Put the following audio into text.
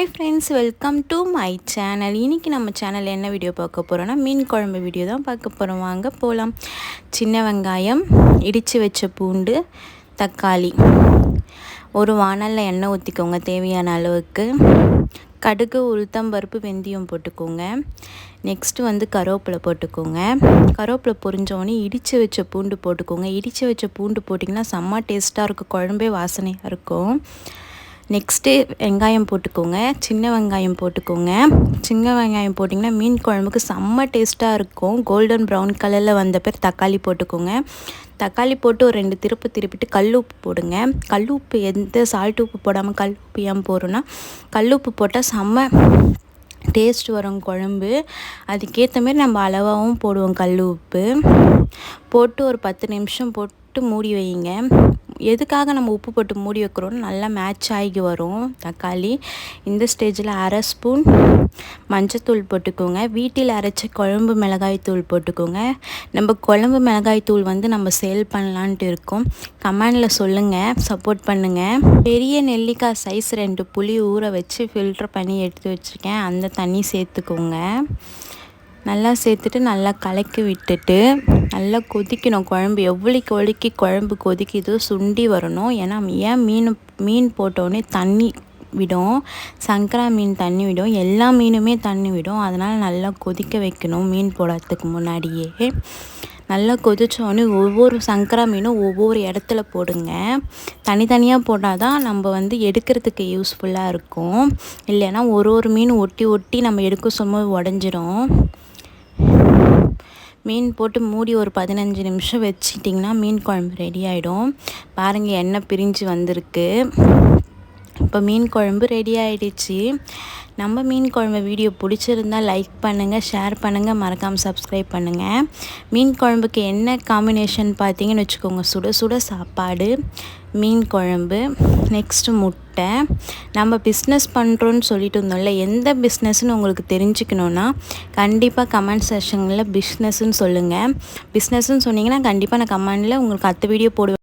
Hi friends welcome to my channel இன்றைக்கி நம்ம சேனலில் என்ன வீடியோ பார்க்க போகிறோன்னா மீன் குழம்பு வீடியோ தான் பார்க்க போகிறோம் வாங்க போகலாம் சின்ன வெங்காயம் இடித்து வச்ச பூண்டு தக்காளி. ஒரு வானலில் எண்ணெய் ஊற்றிக்கோங்க தேவையான அளவுக்கு. கடுகு உளுத்தம்பருப்பு வெந்தயம் போட்டுக்கோங்க. நெக்ஸ்ட்டு வந்து கருவேப்பிலை போட்டுக்கோங்க. கருவேப்பிலை பொரிஞ்சோடனே இடித்து வச்ச பூண்டு போட்டுக்கோங்க. இடித்து வச்ச பூண்டு போட்டிங்கன்னா செம்ம டேஸ்ட்டாக இருக்கும். குழம்பே வாசனையாக இருக்கும். நெக்ஸ்ட்டு வெங்காயம் போட்டுக்கோங்க. சின்ன வெங்காயம் போட்டுக்கோங்க. சின்ன வெங்காயம் போட்டிங்கன்னா மீன் குழம்புக்கு செம்ம டேஸ்ட்டாக இருக்கும். கோல்டன் ப்ரௌன் கலரில் வந்த பேர் தக்காளி போட்டுக்கோங்க. தக்காளி போட்டு ஒரு ரெண்டு திருப்பு திருப்பிட்டு கல் உப்பு போடுங்க. கல் உப்பு எந்த சால்ட் உப்பு போடாமல் கல் உப்பு ஏன் போடுறோன்னா கல் உப்பு போட்டால் செம்ம டேஸ்ட் வரும் குழம்பு. அதுக்கேற்ற மாரி நம்ம அளவாகவும் போடுவோம் கல் உப்பு. போட்டு ஒரு பத்து நிமிஷம் போட்டு போட்டு மூடி வைங்க எதுக்காக நம்ம உப்பு போட்டு மூடி வைக்கிறோன்னு நல்லா மேட்ச் ஆகி வரும். தக்காளி இந்த ஸ்டேஜில் அரை ஸ்பூன் மஞ்சத்தூள் போட்டுக்கோங்க. வீட்டில் அரைச்ச குழம்பு மிளகாய் தூள் போட்டுக்கோங்க. நம்ம குழம்பு மிளகாய் தூள் வந்து நம்ம சேல் பண்ணலான்ட்டு இருக்கோம். கமெண்டில் சொல்லுங்கள் சப்போர்ட் பண்ணுங்கள் பெரிய நெல்லிக்காய் சைஸ் ரெண்டு புளி ஊற வச்சு ஃபில்டர் பண்ணி எடுத்து வச்சுருக்கேன். அந்த தண்ணி சேர்த்துக்கோங்க. நல்லா சேர்த்துட்டு நல்லா கலக்கி விட்டுட்டு நல்லா கொதிக்கணும். குழம்பு எவ்வளோக்கு ஒழுக்கி குழம்பு கொதிக்குதோ சுண்டி வரணும். ஏன்னா ஏன் மீன் மீன் போட்டோடனே தண்ணி விடும்? சங்கரா மீன் தண்ணி விடும். எல்லா மீனுமே தண்ணி விடும். அதனால் நல்லா கொதிக்க வைக்கணும் மீன் போடுறதுக்கு முன்னாடியே. நல்லா கொதித்தோடனே ஒவ்வொரு சங்கரா மீனும் ஒவ்வொரு இடத்துல போடுங்க. தனித்தனியாக போட்டால் தான் நம்ம வந்து எடுக்கிறதுக்கு யூஸ்ஃபுல்லாக இருக்கும். இல்லைன்னா ஒரு ஒரு மீன் ஒட்டி ஒட்டி நம்ம எடுக்க சும்மா உடஞ்சிரும். மீன் போட்டு மூடி ஒரு பதினஞ்சு நிமிஷம் வச்சிட்டிங்கன்னா மீன் குழம்பு ரெடி ஆகிடும் பாருங்கள் எண்ணெய் பிரிஞ்சு வந்திருக்கு. இப்போ மீன் குழம்பு ரெடி ஆகிடுச்சு நம்ம மீன் குழம்பு வீடியோ பிடிச்சிருந்தால் லைக் பண்ணுங்கள் ஷேர் பண்ணுங்கள் மறக்காமல் சப்ஸ்கிரைப் பண்ணுங்கள் மீன் குழம்புக்கு என்ன காம்பினேஷன் பார்த்தீங்கன்னு வச்சுக்கோங்க. சுட சுட சாப்பாடு. மீன் குழம்பு நெக்ஸ்ட்டு முட்டை. நம்ம பிஸ்னஸ் பண்ணுறோன்னு சொல்லிட்டு இருந்தோம்ல எந்த பிஸ்னஸ்ன்னு உங்களுக்கு தெரிஞ்சுக்கணுன்னா கண்டிப்பாக கமெண்ட் செஷனில் பிஸ்னஸ்ன்னு சொல்லுங்கள் பிஸ்னஸ்ன்னு சொன்னீங்கன்னா கண்டிப்பாக நான் கமெண்டில் உங்களுக்கு அடுத்த வீடியோ போடுவேன்.